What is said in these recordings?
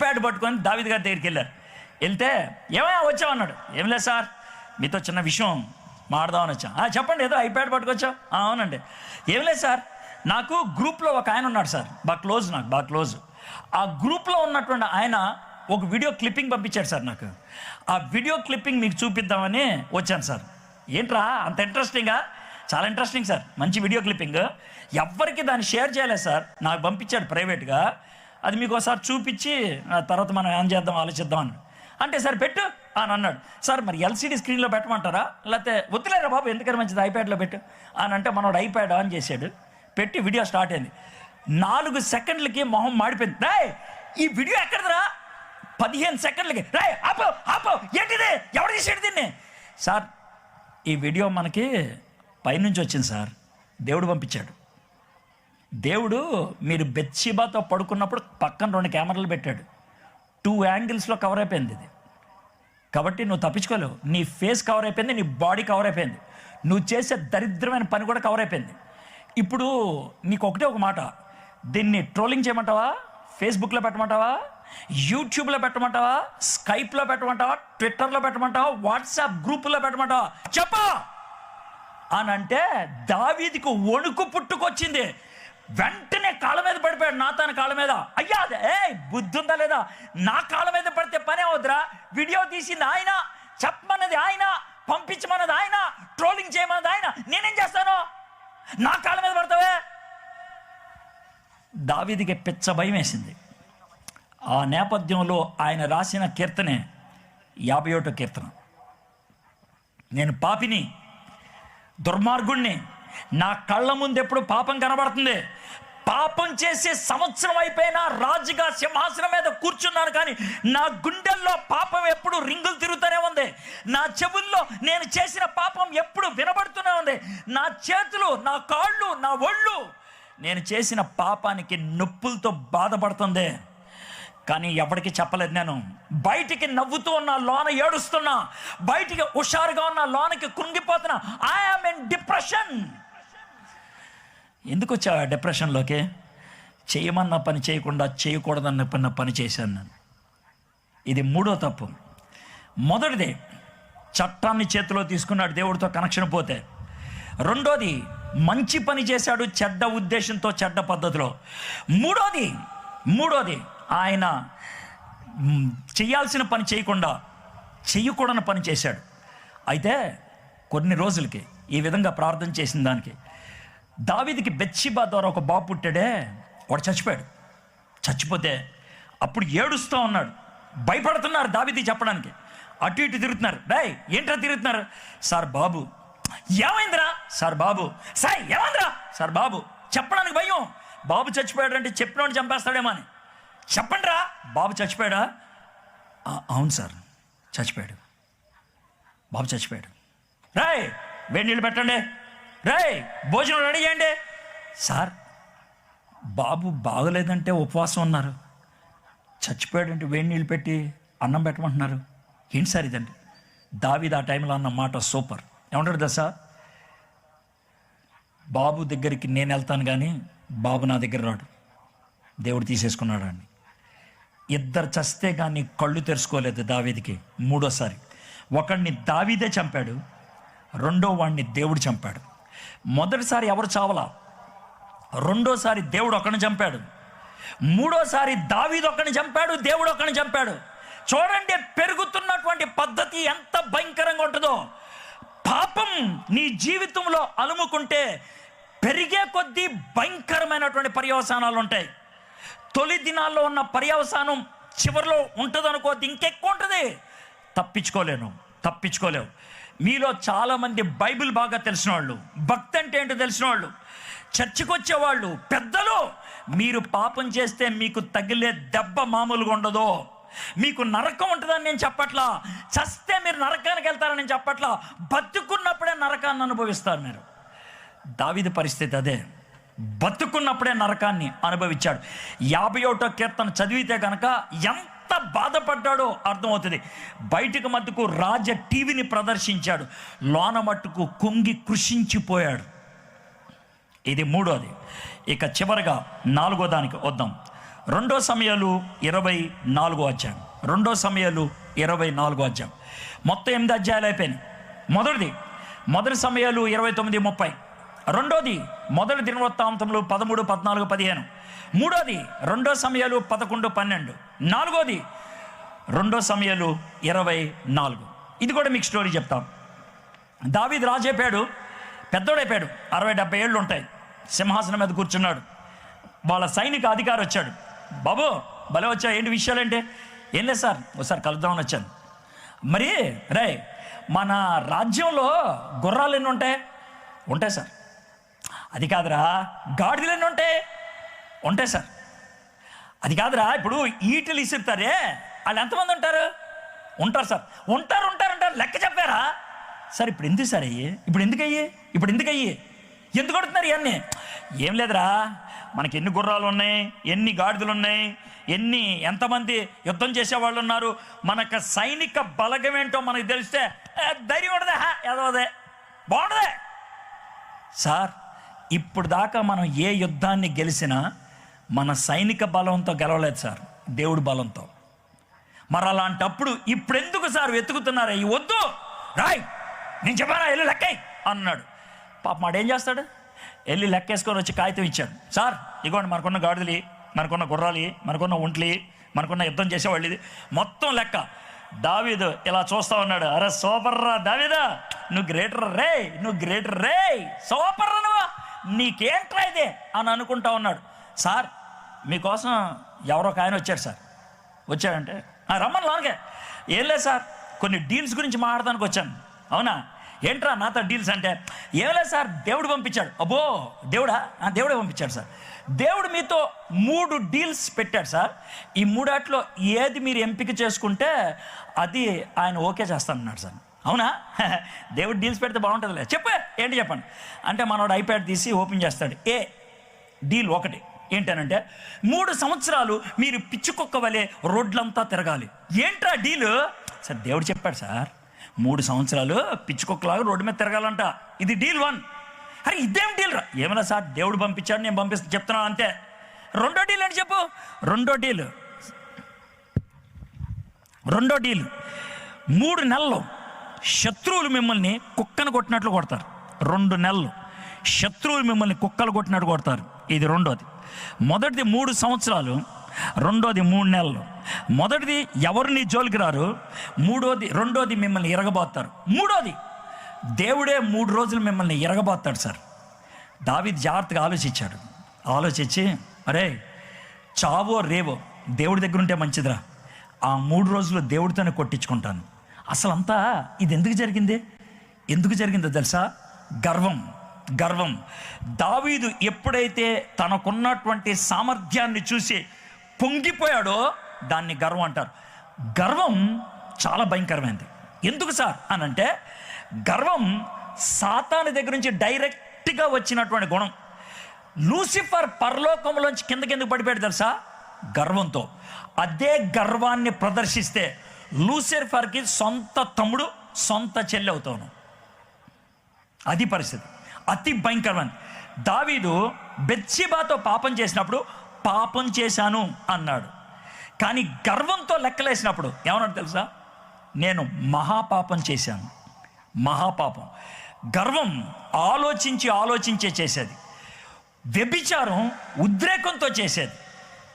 Pad పట్టుకొని దావిద్ గారి దగ్గరికి వెళ్ళారు. వెళ్తే ఏమయ్యా వచ్చావన్నాడు ఏం లేదు సార్ మీతో చిన్న విషయం మాడదామని వచ్చాం చెప్పండి ఏదో ఐప్యాడ్ పట్టుకొచ్చా అవునండి. ఏం లేదు సార్ నాకు గ్రూప్లో ఒక ఆయన ఉన్నాడు సార్ బాగా క్లోజ్ నాకు బాగా క్లోజ్. ఆ గ్రూప్లో ఉన్నటువంటి ఆయన ఒక వీడియో క్లిప్పింగ్ పంపించాడు సార్ నాకు. ఆ వీడియో క్లిప్పింగ్ మీకు చూపిద్దామని వచ్చాను సార్. ఏంట్రా అంత ఇంట్రెస్టింగా చాలా ఇంట్రెస్టింగ్ సార్. మంచి వీడియో క్లిప్పింగ్. ఎవ్వరికి దాన్ని షేర్ చేయలేదు సార్. నాకు పంపించాడు ప్రైవేట్గా. అది మీకు ఒకసారి చూపించి తర్వాత మనం ఏం చేద్దాం ఆలోచిద్దాం అని అంటే సార్ పెట్టు అని అన్నాడు. సార్ మరి ఎల్సీడీ స్క్రీన్లో పెట్టమంటారా? లేకపోతే వద్దులేరా బాబు ఎందుకని మంచిది ఐప్యాడ్లో పెట్టు? అని అంటే మనోడు ఐప్యాడ్ ఆన్ చేశాడు. పెట్టి వీడియో స్టార్ట్ అయింది. నాలుగు సెకండ్లకి మొహం మాడిపోయింది. రాయ్ ఈ వీడియో ఎక్కడదరా? పదిహేను సెకండ్లకి. రాయ్ ఆపో ఆపో ఏంటిది? ఎవరు తీసాడు దీన్ని? సార్ ఈ వీడియో మనకి పైనుంచి వచ్చింది సార్. దేవుడు పంపించాడు. దేవుడు మీరు బెత్షిబాతో పడుకున్నప్పుడు పక్కన రెండు కెమెరాలు పెట్టాడు. టూ యాంగిల్స్లో కవర్ అయిపోయింది ఇది. కాబట్టి నువ్వు తప్పించుకోలేవు. నీ ఫేస్ కవర్ అయిపోయింది నీ బాడీ కవర్ అయిపోయింది. నువ్వు చేసే దరిద్రమైన పని కూడా కవర్ అయిపోయింది. ఇప్పుడు నీకు ఒకటే ఒక మాట. దీన్ని ట్రోలింగ్ చేయమంటావా? ఫేస్బుక్లో పెట్టమంటావా? యూట్యూబ్లో పెట్టమంటావా? స్కైప్లో పెట్టమంటావా? ట్విట్టర్లో పెట్టమంటావా? వాట్సాప్ గ్రూపులో పెట్టమంటావా? చెప్పా! అని అంటే దావీదికి వణుకు పుట్టుకొచ్చింది. వెంటనే కాళ్ళ మీద పడిపోయాడు నా తన కాళ్ళ మీద. అయ్యా ఏ బుద్ధి ఉందా లేదా? నా కాళ్ళ మీద పడితే పనే అవుద్రా వీడియో తీసింది ఆయన చెప్పమన్నది ఆయన పంపించమన్నది ఆయన ట్రోలింగ్ చేయమన్నది ఆయన. నేనేం చేస్తాను? నా కాళ్ళ మీద పడతావే? దావిదికి పిచ్చ భయం వేసింది. ఆ నేపథ్యంలో ఆయన రాసిన కీర్తనే యాభై ఒకటో కీర్తన. నేను పాపిని దుర్మార్గుణ్ణి నా కళ్ళ ముందు ఎప్పుడు పాపం కనబడుతుంది? పాపం చేసే సంవత్సరం అయిపోయినా రాజుగా సింహాసనం మీద కూర్చున్నాను కానీ నా గుండెల్లో పాపం ఎప్పుడు రింగులు తిరుగుతూనే ఉంది. నా చెవుల్లో నేను చేసిన పాపం ఎప్పుడు వినబడుతూనే ఉంది. నా చేతులు నా కాళ్ళు నా ఒళ్ళు నేను చేసిన పాపానికి నొప్పులతో బాధపడుతుంది. కానీ ఎవరికి చెప్పలేదు నేను. బయటికి నవ్వుతూ ఉన్నా లోన ఏడుస్తున్నా. బయటికి హుషారుగా ఉన్న లోనకి కృంగిపోతున్నా. ఐఎమ్ ఇన్ డిప్రెషన్ ఎందుకు వచ్చా డిప్రెషన్లోకి? చేయమన్న పని చేయకుండా చేయకూడదన్న పని పని చేశాను నేను. ఇది మూడో తప్పు. మొదటిది చట్టాన్ని చేతిలో తీసుకున్నాడు దేవుడితో కనెక్షన్ పోతే. రెండోది మంచి పని చేశాడు చెడ్డ ఉద్దేశంతో చెడ్డ పద్ధతిలో. మూడోది మూడోది ఆయన చేయాల్సిన పని చేయకుండా చెయ్యకూడని పని చేశాడు. అయితే కొన్ని రోజులకి ఈ విధంగా ప్రార్థన చేసిన దానికి దావిదికి బెచ్చిబా ద్వారా ఒక బాబు పుట్టాడే వాడు చచ్చిపోయాడు. చచ్చిపోతే అప్పుడు ఏడుస్తూ ఉన్నాడు. భయపడుతున్నారు దావిది చెప్పడానికి. అటు ఇటు తిరుగుతున్నారు. రేయ్ ఏంట్రా తిరుగుతున్నారు? సార్ బాబు. ఏమైందిరా? సార్ బాబు. సార్ ఏమైందిరా? సార్ బాబు చెప్పడానికి భయం. బాబు చచ్చిపోయాడు అంటే చెప్పినోడు చంపేస్తాడేమో అని. చెప్పండి రా బాబు చచ్చిపోయాడా? అవును సార్. చచ్చిపోయాడు. బాబు చచ్చిపోయాడు. రాయ్ వేడి నీళ్ళు పెట్టండి. రాయ్ భోజనం రెడీ చేయండి. సార్ బాబు బాగలేదంటే ఉపవాసం ఉన్నారు. చచ్చిపోయాడంటే వేడి నీళ్ళు పెట్టి అన్నం పెట్టమంటున్నారు. ఏంటి సార్ ఇదండి? దావిది ఆ టైంలో అన్న మాట సూపర్. ఏమంటాడు దశ బాబు దగ్గరికి నేను వెళ్తాను కానీ బాబు నా దగ్గర రాడు. దేవుడు తీసేసుకున్నాడు అని ఇద్దరు చస్తే కానీ కళ్ళు తెరుచుకోలేదు దావీదికి మూడోసారి. ఒకడిని దావీదే చంపాడు రెండో వాడిని దేవుడు చంపాడు. మొదటిసారి ఎవరు చావలా? రెండోసారి దేవుడు ఒకరిని చంపాడు. మూడోసారి దావీదు ఒకరిని చంపాడు దేవుడు ఒకరిని చంపాడు. చూడండి పెరుగుతున్నటువంటి పద్ధతి ఎంత భయంకరంగా ఉంటుందో. పాపం నీ జీవితంలో అలుముకుంటే పెరిగే కొద్దీ భయంకరమైనటువంటి పర్యవసానాలు ఉంటాయి. తొలి దినాల్లో ఉన్న పర్యవసానం చివరిలో ఉంటుంది అనుకోద్ది ఇంకెక్కువ ఉంటుంది. తప్పించుకోలేను తప్పించుకోలేవు. మీలో చాలామంది బైబిల్ బాగా తెలిసిన వాళ్ళు భక్తి అంటే ఏంటో తెలిసిన వాళ్ళు చర్చికి వచ్చేవాళ్ళు పెద్దలు మీరు పాపం చేస్తే మీకు తగిలే దెబ్బ మామూలుగా ఉండదు మీకు నరకం ఉంటుందని నేను చెప్పట్లా చస్తే మీరు నరకానికి వెళ్తారని నేను చెప్పట్లా బతుకున్నప్పుడే నరకాన్ని అనుభవిస్తారు మీరు. దావిది పరిస్థితి అదే. బతుకున్నప్పుడే నరకాన్ని అనుభవించాడు. యాభై ఒకటో కీర్తన చదివితే కనుక ఎంత బాధపడ్డాడో అర్థమవుతుంది. బయటకు మట్టుకు రాజ టీవీని ప్రదర్శించాడు. లోన మట్టుకు కుంగి కృషించిపోయాడు. ఇది మూడోది. ఇక చివరగా నాలుగో దానికి వద్దాం. రెండో సమయాలు ఇరవై నాలుగో అధ్యాయం. రెండో సమయాలు ఇరవై నాలుగో అధ్యాయం. మొత్తం ఎనిమిది అధ్యాయాలు అయిపోయినాయి. మొదటిది మొదటి సమయాలు ఇరవై తొమ్మిది ముప్పై. రెండోది మొదటి దినవృత్తాంతములు పదమూడు పద్నాలుగు పదిహేను. మూడోది రెండో సమయాలు పదకొండు పన్నెండు. నాలుగోది రెండో సమయాలు ఇరవై నాలుగు. ఇది కూడా మీకు స్టోరీ చెప్తాం. దావీద్ రాజైపోయాడు పెద్దోడైపోయాడు. అరవై డెబ్బై ఏళ్ళు ఉంటాయి. సింహాసనం మీద కూర్చున్నాడు. వాళ్ళ సైనిక అధికారి వచ్చాడు. బాబు భలే వచ్చా ఏంటి విషయాలంటే? ఏం లేదు సార్. ఒకసారి కలుద్దామని వచ్చాను. మరి రే మన రాజ్యంలో గుర్రాలు ఎన్ని ఉంటాయి? ఉంటాయి సార్. అది కాదురా గాడిదలు ఎన్ని ఉంటాయి ఉంటాయి సార్. అది కాదురా ఇప్పుడు ఈటలు ఇసురుతారే వాళ్ళు ఎంతమంది ఉంటారు? ఉంటారు సార్. ఉంటారు ఉంటారు ఉంటారు. లెక్క చెప్పారా? సార్ ఇప్పుడు ఎందుకు సార్ అయ్యి? ఇప్పుడు ఎందుకు అయ్యి? ఇప్పుడు ఎందుకు అయ్యి? ఎందుకు కొడుతున్నారు ఇవన్నీ? ఏం లేదురా. మనకి ఎన్ని గుర్రాలు ఉన్నాయి ఎన్ని గాడిదలు ఉన్నాయి ఎన్ని ఎంతమంది యుద్ధం చేసేవాళ్ళు ఉన్నారు. మనకు సైనిక బలగం ఏంటో మనకు తెలిస్తే ఏ, ధైర్యం ఉండదా? ఏదోదే బాగుండదే? సార్ ఇప్పుడు దాకా మనం ఏ యుద్ధాన్ని గెలిచినా మన సైనిక బలంతో గెలవలేదు సార్ దేవుడి బలంతో. మరి అలాంటప్పుడు ఇప్పుడెందుకు సార్ వెతుకుతున్నారా? ఈ వద్దు రాయ్ నేను చెప్పానా వెళ్ళి లెక్కై అన్నాడు. పాప మాడు ఏం చేస్తాడు? వెళ్ళి లెక్కేసుకొని వచ్చి కాగితం ఇచ్చాడు. సార్ ఇగోండి మనకున్న గాడిదలి మనకున్న గుర్రాలి మనకున్న ఒంట్లి మనకున్న యుద్ధం చేసేవాళ్ళు మొత్తం లెక్క. దావీదు ఇలా చూస్తా ఉన్నాడు. అరే సూపర్ రా దావీదా నువ్వు గ్రేటర్ రే నువ్వు గ్రేటర్ రే సూపర్ రా నువ్వు. నీకేంట్రా ఇదే? అని అనుకుంటా ఉన్నాడు. సార్ మీకోసం ఎవరో ఒక ఆయన వచ్చాడు సార్. వచ్చాడంటే రమ్మని లోనకే. ఏం లేదు సార్ కొన్ని డీల్స్ గురించి మాట్లాడడానికి వచ్చాను. అవునా? ఏంట్రా నాతో డీల్స్ అంటే? ఏం లేదు సార్ దేవుడు పంపించాడు. అబ్బో దేవుడా? ఆ, దేవుడే పంపించాడు సార్. దేవుడు మీతో మూడు డీల్స్ పెట్టాడు సార్. ఈ మూడాట్లో ఏది మీరు ఎంపిక చేసుకుంటే అది ఆయన ఓకే చేస్తానన్నాడు సార్. అవునా? దేవుడు డీల్స్ పెడితే బాగుంటుందిలే. చెప్పే ఏంటి చెప్పండి? అంటే మనోడు ఐప్యాడ్ తీసి ఓపెన్ చేస్తాడు. ఏ? డీల్ ఒకటి. ఏంటనంటే మూడు సంవత్సరాలు మీరు పిచ్చుకొక్క వలె రోడ్లంతా తిరగాలి. ఏంట్రా డీలు సార్ దేవుడు చెప్పాడు సార్ మూడు సంవత్సరాలు పిచ్చుకొక్కలాగా రోడ్డు మీద తిరగాలంట. ఇది డీల్ వన్ అరే ఇదేం డీల్ రా? ఏమైనా సార్ దేవుడు పంపించాడు నేను పంపిస్తా చెప్తున్నాను అంతే. రెండో డీల్ ఏంటి చెప్పు? రెండో డీల్ రెండో డీల్ మూడు నెలలు శత్రువులు మిమ్మల్ని కుక్కను కొట్టినట్లు కొడతారు. రెండు నెలలు. శత్రువులు మిమ్మల్ని కుక్కలు కొట్టినట్టు కొడతారు. ఇది రెండోది. మొదటిది మూడు సంవత్సరాలు. రెండోది మూడు నెలలు. మొదటిది ఎవరు నీ జోలికి రారు? మూడోది రెండోది మిమ్మల్ని ఇరగబోతారు. మూడోది దేవుడే మూడు రోజులు మిమ్మల్ని ఇరగబోతాడు సార్. దావి జాగ్రత్తగా ఆలోచించాడు. ఆలోచించి అరే చావో రేవో దేవుడి దగ్గర ఉంటే మంచిదిరా. ఆ మూడు రోజులు దేవుడితోనే కొట్టించుకుంటాను. అసలంతా ఇది ఎందుకు జరిగింది? ఎందుకు జరిగిందో తెలుసా? గర్వం గర్వం. దావీదు ఎప్పుడైతే తనకున్నటువంటి సామర్థ్యాన్ని చూసి పొంగిపోయాడో దాన్ని గర్వం అంటారు. గర్వం చాలా భయంకరమైంది. ఎందుకు సార్ అని అంటే గర్వం సాతాని దగ్గర నుంచి డైరెక్ట్గా వచ్చినటువంటి గుణం. లూసిఫర్ పరలోకంలోంచి కింద కిందకు పడిపోయాడు తెలుసా? గర్వంతో. అదే గర్వాన్ని ప్రదర్శిస్తే లూసిఫర్కి సొంత తమ్ముడు సొంత చెల్లి అవుతాను అది పరిస్థితి. అతి భయంకరమైన. దావీదు బెత్సిబాతో పాపం చేసినప్పుడు పాపం చేశాను అన్నాడు. కానీ గర్వంతో లెక్కలేసినప్పుడు ఏమన్నాడు తెలుసా? నేను మహాపాపం చేశాను. మహాపాపం. గర్వం ఆలోచించి ఆలోచించే చేసేది. వ్యభిచారం ఉద్రేకంతో చేసేది.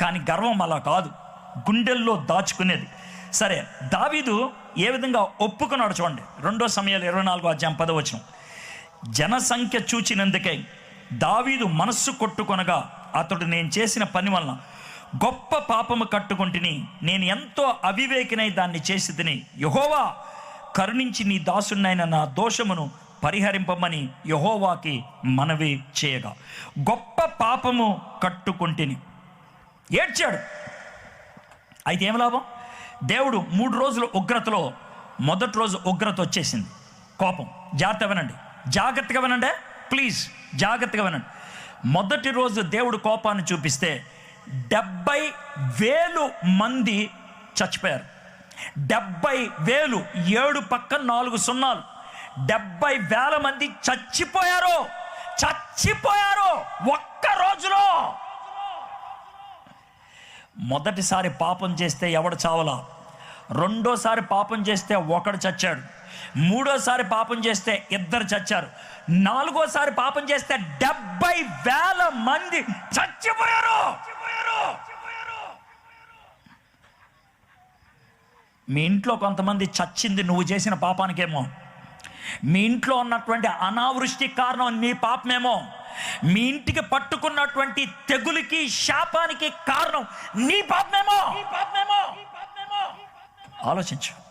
కానీ గర్వం అలా కాదు. గుండెల్లో దాచుకునేది. సరే దావీదు ఏ విధంగా ఒప్పుకున్నాడు చూడండి. రెండో సమయాలు ఇరవై నాలుగో అధ్యాయం పదవచనం జనసంఖ్య చూచినందుకై దావీదు మనస్సు కొట్టుకొనగా అతడు నేను చేసిన పని వలన గొప్ప పాపము కట్టుకుంటుని నేను ఎంతో అవివేకినై దాన్ని చేసి తిని యహోవా కరుణించి నీ దాసునైన నా దోషమును పరిహరింపమని యహోవాకి మనవి చేయగా. గొప్ప పాపము కట్టుకుంటుని. ఏడ్చాడు. అయితే ఏం లాభం? దేవుడు మూడు రోజుల ఉగ్రతలో మొదటి రోజు ఉగ్రత వచ్చేసింది. కోపం. జాగ్రత్త వినండి. జాగ్రత్తగా వినండి. ప్లీజ్ జాగ్రత్తగా వినండి. మొదటి రోజు దేవుడు కోపాన్ని చూపిస్తే డెబ్బై వేలు మంది చచ్చిపోయారు. డెబ్బై వేలు ఏడు పక్కన నాలుగు సున్నాలు. డెబ్బై వేల మంది చచ్చిపోయారు. చచ్చిపోయారు ఒక్క రోజులో. మొదటిసారి పాపం చేస్తే ఎవడు చావలా? రెండోసారి పాపం చేస్తే ఒకడు చచ్చాడు. మూడోసారి పాపం చేస్తే ఇద్దరు చచ్చారు. నాలుగోసారి పాపం చేస్తే డెబ్బై వేల మంది చచ్చిపోయారు. మీ ఇంట్లో కొంతమంది చచ్చింది నువ్వు చేసిన పాపానికేమో. మీ ఇంట్లో ఉన్నటువంటి అనావృష్టి కారణం నీ పాపమేమో. మీ ఇంటికి పట్టుకున్నటువంటి తెగులకి శాపానికి కారణం నీ పాపమేమో. ఆలోచించు.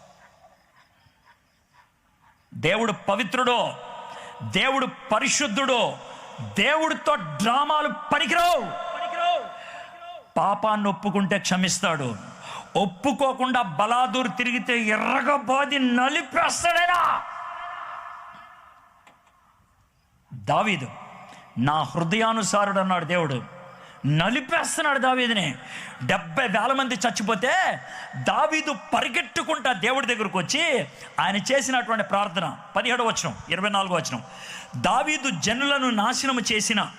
దేవుడు పవిత్రుడు దేవుడు పరిశుద్ధుడో దేవుడితో డ్రామాలు పనికిరావు పాపాన్ని ఒప్పుకుంటే క్షమిస్తాడు. ఒప్పుకోకుండా బలాదూరు తిరిగితే ఎర్రగబాది నలిపేస్తాడేనా? దావీదు నా హృదయానుసారుడు అన్నాడు దేవుడు నలిపేస్తున్నాడు దావీదిని. డెబ్బై వేల మంది చచ్చిపోతే దావీదు పరిగెట్టుకుంటా దేవుడి దగ్గరకు వచ్చి ఆయన చేసినటువంటి ప్రార్థన. పదిహేడు వచనం ఇరవై నాలుగో వచనం. దావీదు జనులను నాశనం చేసిన.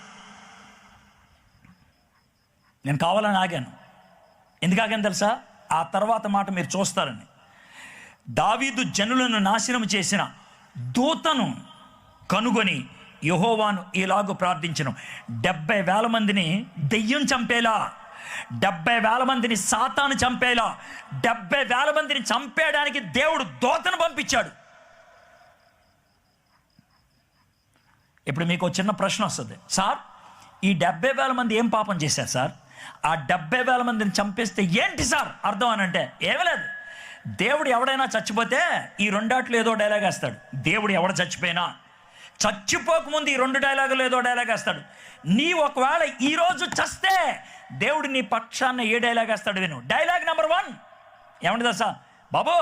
నేను కావాలని ఆగాను. ఎందుకు ఆగాను తెలుసా? ఆ తర్వాత మాట మీరు చూస్తారని. దావీదు జనులను నాశనం చేసిన దూతను కనుగొని యహోవాను ఇలాగూ ప్రార్థించను. డెబ్బై వేల మందిని దెయ్యం చంపేలా. డెబ్బై వేల మందిని సాతాను చంపేలా. డెబ్బై వేల మందిని చంపేయడానికి దేవుడు దోతను పంపించాడు. ఇప్పుడు మీకు చిన్న ప్రశ్న వస్తుంది. సార్ ఈ డెబ్బై వేల మంది ఏం పాపం చేశారు సార్? ఆ డెబ్బై వేల మందిని చంపేస్తే ఏంటి సార్ అర్థం అని అంటే ఏమీ లేదు. దేవుడు ఎవడైనా చచ్చిపోతే ఈ రెండాట్లు ఏదో డైలాగ్ వేస్తాడు. దేవుడు ఎవడ చచ్చిపోయినా? చచ్చిపోకముందు ఈ రెండు డైలాగులు ఏదో డైలాగ్ వేస్తాడు. నీ ఒకవేళ ఈరోజు చస్తే దేవుడు నీ పక్షాన్న ఏ డైలాగ్ వేస్తాడు విను. డైలాగ్ నెంబర్ వన్ ఏమండి దశ బాబు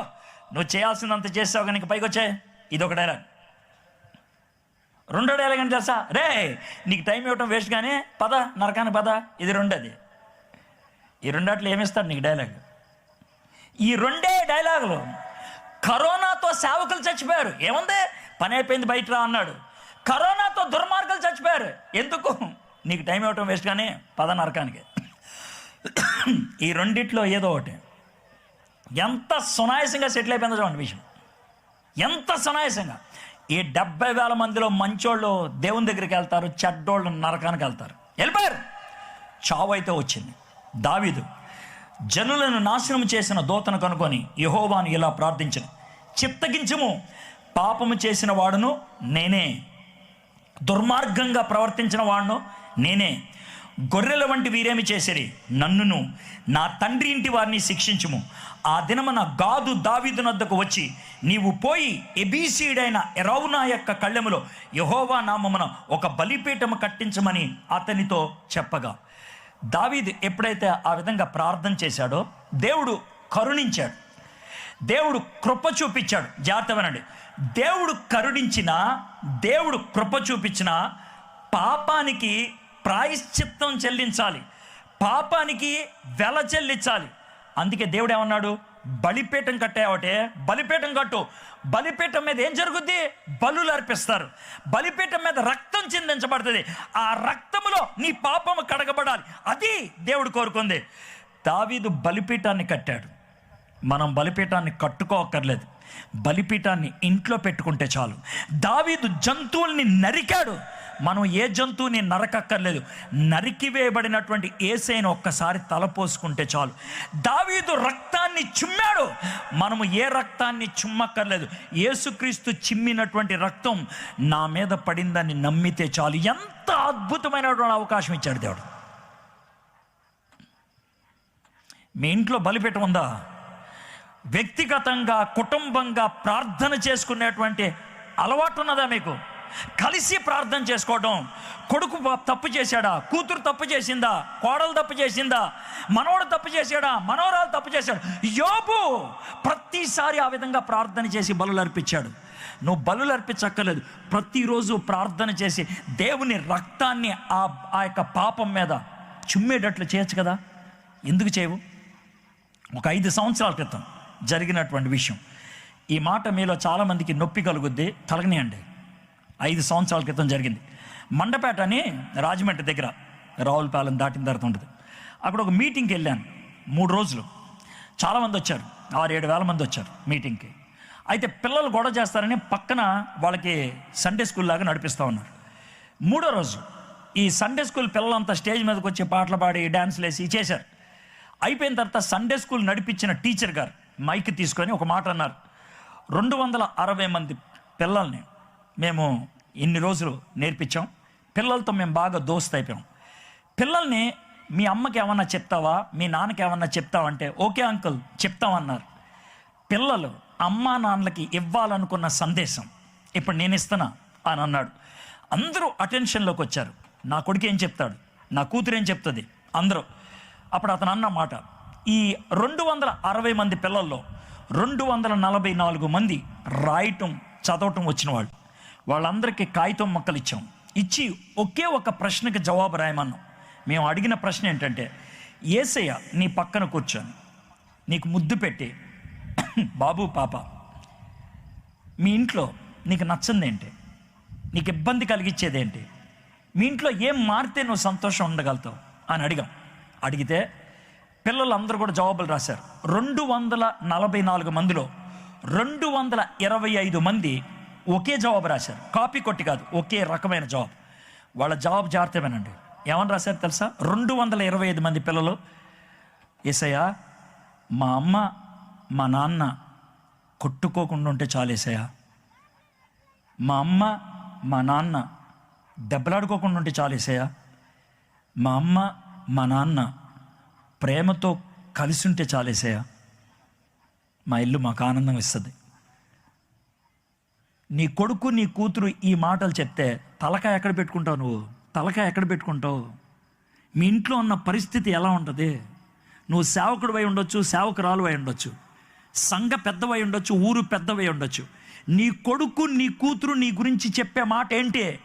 నువ్వు చేయాల్సిందంత చేసావు కనుక పైకి వచ్చే. ఇది ఒక డైలాగ్ రెండో డైలాగ్ అని తెలుసా? రే నీకు టైం ఇవ్వటం వేస్ట్ కానీ పద నరకానికి పద. ఇది రెండోది. ఈ రెండాట్లు ఏమిస్తాడు నీకు డైలాగ్ ఈ రెండే డైలాగులు కరోనాతో సేవకులు చచ్చిపోయారు. ఏముంది? పని అయిపోయింది బయట రా అన్నాడు. కరోనాతో దుర్మార్గాలు చచ్చిపోయారు. ఎందుకు? నీకు టైం ఇవ్వటం వేస్ట్ కానీ పద నరకానికి. ఈ రెండిట్లో ఏదో ఒకటి. ఎంత సునాయాసంగా సెటిల్ అయిపోయిందో చూడండి విషయం. ఎంత సునాయాసంగా. ఈ డెబ్బై వేల మందిలో మంచోళ్ళు దేవుని దగ్గరికి వెళ్తారు చెడ్డోళ్ళు నరకానికి వెళ్తారు. వెళ్ళిపోయారు. చావు అయితే వచ్చింది. దావీదు జనులను నాశనం చేసిన దూతను కనుకొని యహోవాను ఇలా ప్రార్థించను చిత్తగించము. పాపము చేసిన వాడును నేనే. దుర్మార్గంగా ప్రవర్తించిన వాడును నేనే. గొర్రెల వంటి వీరేమి చేసిరి? నన్నును. నా తండ్రి ఇంటి వారిని శిక్షించుము. ఆ దినమున గాదు దావీదు నద్దకు వచ్చి నీవు పోయి ఎబీసీడైన ఎరౌనా యొక్క కళ్ళెములో యహోవా నామమున ఒక బలిపీఠము కట్టించమని అతనితో చెప్పగా. దావీదు ఎప్పుడైతే ఆ విధంగా ప్రార్థన చేశాడో దేవుడు కరుణించాడు. దేవుడు కృప చూపించాడు. జాగ్రత్త వినండి. దేవుడు కరుణించిన దేవుడు కృప చూపించిన పాపానికి ప్రాయశ్చిత్తం చెల్లించాలి. పాపానికి వెల చెల్లించాలి. అందుకే దేవుడు ఏమన్నాడు? బలిపీఠం కట్టావటే బలిపీఠం కట్టు. బలిపీఠం మీద ఏం జరుగుద్ది? బలులు అర్పిస్తారు. బలిపీఠం మీద రక్తం చిందించబడుతుంది. ఆ రక్తములో నీ పాపము కడగబడాలి. అది దేవుడు కోరుకుంది. దావీదు బలిపీఠాన్ని కట్టాడు. మనం బలిపీఠాన్ని కట్టుకోక్కర్లేదు. బలిపీఠాన్ని ఇంట్లో పెట్టుకుంటే చాలు. దావీదు జంతువుల్ని నరికాడు. మనం ఏ జంతువుని నరకక్కర్లేదు. నరికివేయబడినటువంటి ఏసైను ఒక్కసారి తలపోసుకుంటే చాలు. దావీదు రక్తాన్ని చిమ్మాడు. మనము ఏ రక్తాన్ని చిమ్మక్కర్లేదు. యేసుక్రీస్తు చిమ్మినటువంటి రక్తం నా మీద పడిందని నమ్మితే చాలు. ఎంత అద్భుతమైనటువంటి అవకాశం ఇచ్చాడు దేవుడు. మీ ఇంట్లో బలిపీఠం ఉందా? వ్యక్తిగతంగా కుటుంబంగా ప్రార్థన చేసుకునేటువంటి అలవాటు ఉన్నదా మీకు? కలిసి ప్రార్థన చేసుకోవడం. కొడుకు తప్పు చేశాడా? కూతురు తప్పు చేసిందా? కోడలు తప్పు చేసిందా? మనవడు తప్పు చేశాడా? మనవరాలు తప్పు చేశాడు? యోబు ప్రతిసారి ఆ విధంగా ప్రార్థన చేసి బలులు అర్పించాడు. నువ్వు బలులు అర్పించక్కర్లేదు. ప్రతిరోజు ప్రార్థన చేసి దేవుని రక్తాన్ని ఆ ఆ యొక్క పాపం మీద చుమ్మేటట్లు చేయొచ్చు కదా? ఎందుకు చేయవు? ఒక ఐదు సంవత్సరాల క్రితం. జరిగినటువంటి విషయం. ఈ మాట మీలో చాలామందికి నొప్పి కలుగుద్ది కలగనియండి ఐదు సంవత్సరాల క్రితం జరిగింది. మండపేట అని రాజమండ్రి దగ్గర రావులపాలెం దాటిన తర్వాత ఉంటుంది. అక్కడ ఒక మీటింగ్కి వెళ్ళాను మూడు రోజులు. చాలామంది వచ్చారు ఆరు ఏడు వేల మంది వచ్చారు మీటింగ్కి. అయితే పిల్లలు గొడవ చేస్తారని పక్కన వాళ్ళకి సండే స్కూల్ లాగా నడిపిస్తూ ఉన్నారు. మూడో రోజు ఈ సండే స్కూల్ పిల్లలంతా స్టేజ్ మీదకి వచ్చి పాటలు పాడి డ్యాన్స్లు వేసి చేశారు. అయిపోయిన తర్వాత సండే స్కూల్ నడిపించిన టీచర్ గారు మైక్ తీసుకొని ఒక మాట అన్నారు. రెండు వందల అరవై మంది పిల్లల్ని మేము ఇన్ని రోజులు నేర్పించాం. పిల్లలతో మేము బాగా దోస్త్ అయిపోయాం. పిల్లల్ని మీ అమ్మకి ఏమన్నా చెప్తావా? మీ నాన్నకి ఏమన్నా చెప్తావంటే ఓకే అంకుల్ చెప్తామన్నారు. పిల్లలు అమ్మా నాన్నలకి ఇవ్వాలనుకున్న సందేశం ఇప్పుడు నేను ఇస్తున్నా అని అన్నాడు. అందరూ అటెన్షన్లోకి వచ్చారు. నా కొడుకు ఏం చెప్తాడు? నా కూతురు ఏం చెప్తుంది? అందరూ. అప్పుడు అతను అన్న మాట ఈ రెండు వందల అరవై మంది పిల్లల్లో రెండు వందల నలభై నాలుగు మంది రాయటం చదవటం వచ్చిన వాళ్ళు వాళ్ళందరికీ కాగితం మొక్కలు ఇచ్చాం. ఇచ్చి ఒకే ఒక ప్రశ్నకి జవాబు రాయమన్నాం. మేము అడిగిన ప్రశ్న ఏంటంటే ఏసయ్య నీ పక్కన కూర్చొని నీకు ముద్దు పెట్టి బాబు పాప మీ ఇంట్లో నీకు నచ్చింది ఏంటి నీకు ఇబ్బంది కలిగించేది ఏంటి మీ ఇంట్లో ఏం మారితే నువ్వు సంతోషం ఉండగలుగుతావు? అని అడిగాం. అడిగితే పిల్లలు అందరూ కూడా జవాబులు రాశారు. రెండు వందల నలభై నాలుగు మందిలో రెండు వందల ఇరవై ఐదు మంది ఒకే జవాబు రాశారు. కాపీ కొట్టి కాదు ఒకే రకమైన జవాబు. వాళ్ళ జవాబు జాగ్రత్తమేనండి. ఏమని రాశారు తెలుసా? రెండు వందల ఇరవై ఐదు మంది పిల్లలు ఏసయ్యా మా అమ్మ మా నాన్న కొట్టుకోకుండా ఉంటే చాలు ఏసయ్యా. మా అమ్మ మా నాన్న దెబ్బలాడుకోకుండా ఉంటే చాలు ఏసయ్యా. మా అమ్మ మా నాన్న ప్రేమతో కలిసి ఉంటే చాలేసేయ మా ఇల్లు మాకు ఆనందం ఇస్తుంది. నీ కొడుకు నీ కూతురు ఈ మాటలు చెప్తే తలక ఎక్కడ పెట్టుకుంటావు నువ్వు? తలకాయ ఎక్కడ పెట్టుకుంటావు? మీ ఇంట్లో ఉన్న పరిస్థితి ఎలా ఉంటుంది? నువ్వు సేవకుడు అయి ఉండొచ్చు సేవకురాలు అయి ఉండొచ్చు సంఘ పెద్దవై ఉండొచ్చు ఊరు పెద్దవై ఉండొచ్చు. నీ కొడుకు నీ కూతురు నీ గురించి చెప్పే మాట ఏంటి?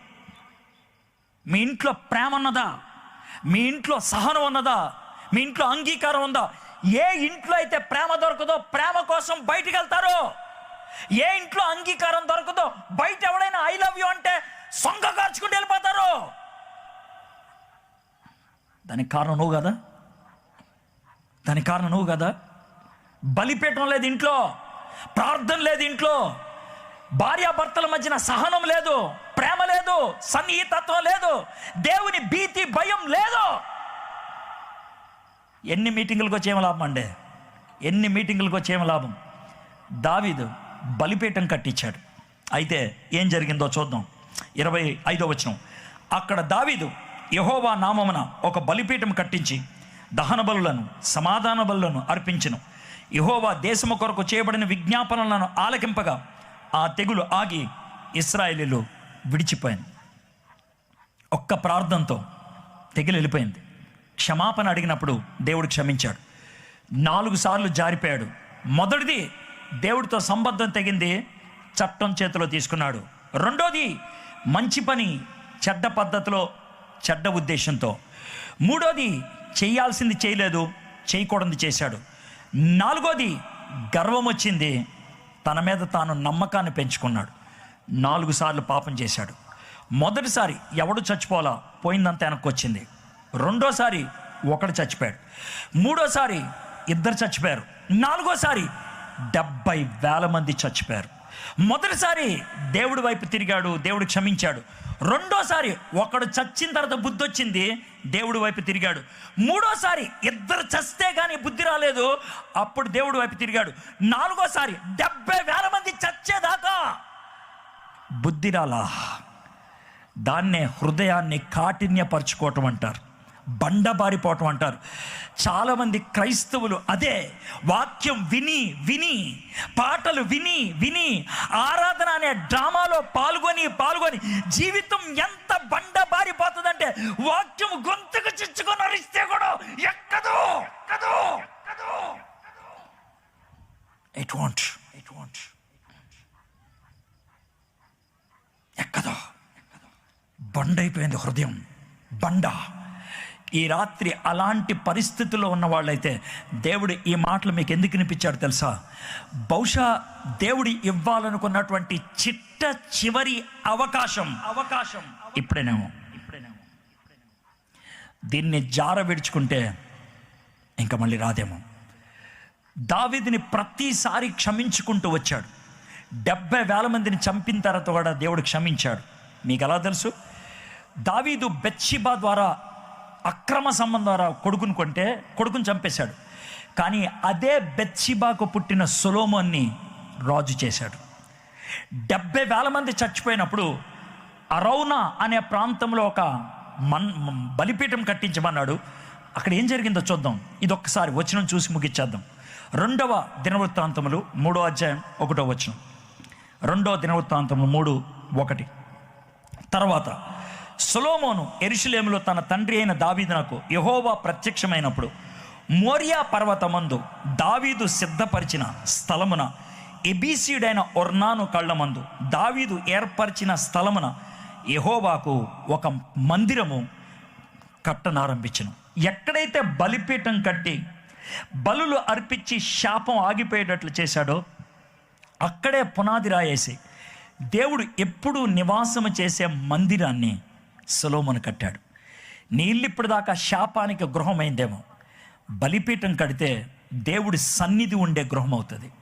మీ ఇంట్లో ప్రేమ ఉన్నదా? మీ ఇంట్లో సహనం ఉన్నదా? మీ ఇంట్లో అంగీకారం ఉందా ఏ ఇంట్లో అయితే ప్రేమ దొరకదో ప్రేమ కోసం బయటికి వెళ్తారో ఏ ఇంట్లో అంగీకారం దొరకదో బయట ఎవడైనా ఐ లవ్ యూ అంటే సొంగ కార్చుకుంటూ వెళ్ళిపోతారు. దానికి కారణం నువ్వు కదా? దానికి కారణం నువ్వు కదా? బలిపీఠం లేదు ఇంట్లో ప్రార్థన లేదు ఇంట్లో భార్యాభర్తల మధ్యన సహనం లేదు ప్రేమ లేదు సన్నిహితత్వం లేదు దేవుని భీతి భయం లేదు. ఎన్ని మీటింగులకు వచ్చి లాభం అండి? ఎన్ని మీటింగులకు వచ్చి లాభం? దావీదు బలిపీఠం కట్టించాడు. అయితే ఏం జరిగిందో చూద్దాం. ఇరవై ఐదో వచనం. అక్కడ దావీదు యహోవా నామమున ఒక బలిపీఠం కట్టించి దహన బలులను సమాధాన బలులను అర్పించను. యహోవా దేశము కొరకు చేయబడిన విజ్ఞాపనలను ఆలకింపగా ఆ తెగులు ఆగి ఇస్రాయేలీలు విడిచిపోయింది ఒక్క ప్రార్థనతో తెగిలి వెళ్ళిపోయింది క్షమాపణ అడిగినప్పుడు దేవుడు క్షమించాడు. నాలుగు సార్లు జారిపోయాడు. మొదటిది దేవుడితో సంబద్ధం తెగింది చట్టం చేతిలో తీసుకున్నాడు. రెండోది మంచి పని చెడ్డ పద్ధతిలో చెడ్డ ఉద్దేశంతో. మూడోది చేయాల్సింది చేయలేదు చేయకూడదు చేశాడు. నాలుగోది గర్వం వచ్చింది తన మీద తాను నమ్మకాన్ని పెంచుకున్నాడు. నాలుగు సార్లు పాపం చేశాడు. మొదటిసారి ఎవడు చచ్చిపోలా పోయిందంతా వెనక్కి వచ్చింది. రెండోసారి ఒకడు చచ్చిపోయాడు. మూడోసారి ఇద్దరు చచ్చిపోయారు. నాలుగోసారి డెబ్బై వేల మంది చచ్చిపోయారు. మొదటిసారి దేవుడి వైపు తిరిగాడు దేవుడు క్షమించాడు. రెండోసారి ఒకడు చచ్చిన తర్వాత బుద్ధి వచ్చింది దేవుడి వైపు తిరిగాడు. మూడోసారి ఇద్దరు చస్తే కానీ బుద్ధి రాలేదు అప్పుడు దేవుడి వైపు తిరిగాడు. నాలుగోసారి డెబ్బై వేల మంది చచ్చేదాకా బుద్ధి రాలా. దాన్నే హృదయాన్ని కాఠిన్యపరచుకోవటం అంటారు. బండబారిపోవటం అంటారు. చాలామంది క్రైస్తవులు అదే వాక్యం విని విని పాటలు విని విని ఆరాధన అనే డ్రామాలో పాల్గొని పాల్గొని జీవితం ఎంత బండబారిపోతుందంటే వాక్యం గొంతుకు చిచ్చుకొని అరిస్తే కూడా ఎక్కదు ఎక్కదు ఎక్కదు. ఇట్ వాంట్ ఇట్ వాంట్ ఎక్కదో. బండైపోయింది హృదయం. బండ. ఈ రాత్రి అలాంటి పరిస్థితుల్లో ఉన్న వాళ్ళైతే దేవుడు ఈ మాటలు మీకు ఎందుకు వినిపించాడు తెలుసా? బహుశా దేవుడు ఇవ్వాలనుకున్నటువంటి చిట్ట చివరి అవకాశం. అవకాశం. ఇప్పుడేనేమో. ఇప్పుడేనేమో. దీన్ని జార విడుచుకుంటే ఇంకా మళ్ళీ రాదేమో. దావీదిని ప్రతిసారి క్షమించుకుంటూ వచ్చాడు. డెబ్బై వేల మందిని చంపిన తర్వాత కూడా దేవుడు క్షమించాడు. మీకు ఎలా తెలుసు? దావీదు బెత్షిబా ద్వారా అక్రమ సంబంధం ద్వారా కొడుకుని కొంటే కొడుకుని చంపేశాడు. కానీ అదే బెత్సిబాకు పుట్టిన సొలోమోన్ని రాజు చేశాడు. డెబ్బై వేల మంది చచ్చిపోయినప్పుడు అరౌనా అనే ప్రాంతంలో ఒక మన్ బలిపీఠం కట్టించమన్నాడు. అక్కడ ఏం జరిగిందో చూద్దాం. ఇది ఒక్కసారి వచనం చూసి ముగిచ్చేద్దాం. రెండవ దినవృత్తాంతములు మూడో అధ్యాయం ఒకటో వచనం. రెండో దినవృత్తాంతములు మూడు ఒకటి. తర్వాత సొలోమోను ఎరుషులేములో తన తండ్రి అయిన దావీదునకు యహోవా ప్రత్యక్షమైనప్పుడు. మోరియా పర్వతమందు దావీదు సిద్ధపరిచిన స్థలమున ఎబీసీడైన ఒర్నాను కళ్ళమందు దావీదు ఏర్పరిచిన స్థలమున యహోవాకు ఒక మందిరము కట్టనారంభించను. ఎక్కడైతే బలిపీఠం కట్టి బలులు అర్పించి శాపం ఆగిపోయేటట్లు చేశాడో అక్కడే పునాది రాయేసి దేవుడు ఎప్పుడూ నివాసము చేసే మందిరాన్ని సొలోమోను కట్టాడు. నీ ఇల్లు శాపానికి గృహమైందేమో. బలిపీఠం కడితే దేవుడి సన్నిధి ఉండే గృహం అవుతుంది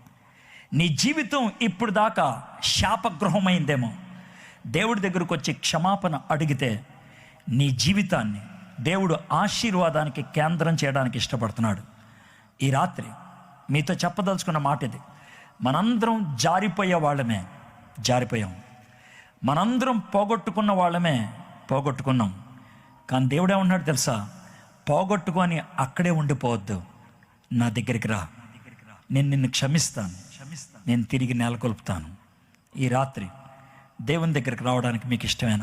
నీ జీవితం ఇప్పుడు దాకా శాపగృహమైందేమో. దేవుడి దగ్గరకు వచ్చి క్షమాపణ అడిగితే నీ జీవితాన్ని దేవుడు ఆశీర్వాదానికి కేంద్రం చేయడానికి ఇష్టపడుతున్నాడు. ఈ రాత్రి మీతో చెప్పదలుచుకున్న మాట ఇది. మనందరం జారిపోయే వాళ్ళమే. జారిపోయాం. మనందరం పోగొట్టుకున్న వాళ్ళమే పోగొట్టుకున్నాం. కానీ దేవుడే ఉన్నాడు తెలుసా? పోగొట్టుకొని అక్కడే ఉండిపోవద్దు. నా దగ్గరికి రా. నేను నిన్ను క్షమిస్తాను. నేను తిరిగి నెలకొల్పుతాను. ఈ రాత్రి దేవుని దగ్గరికి రావడానికి మీకు ఇష్టమేనా?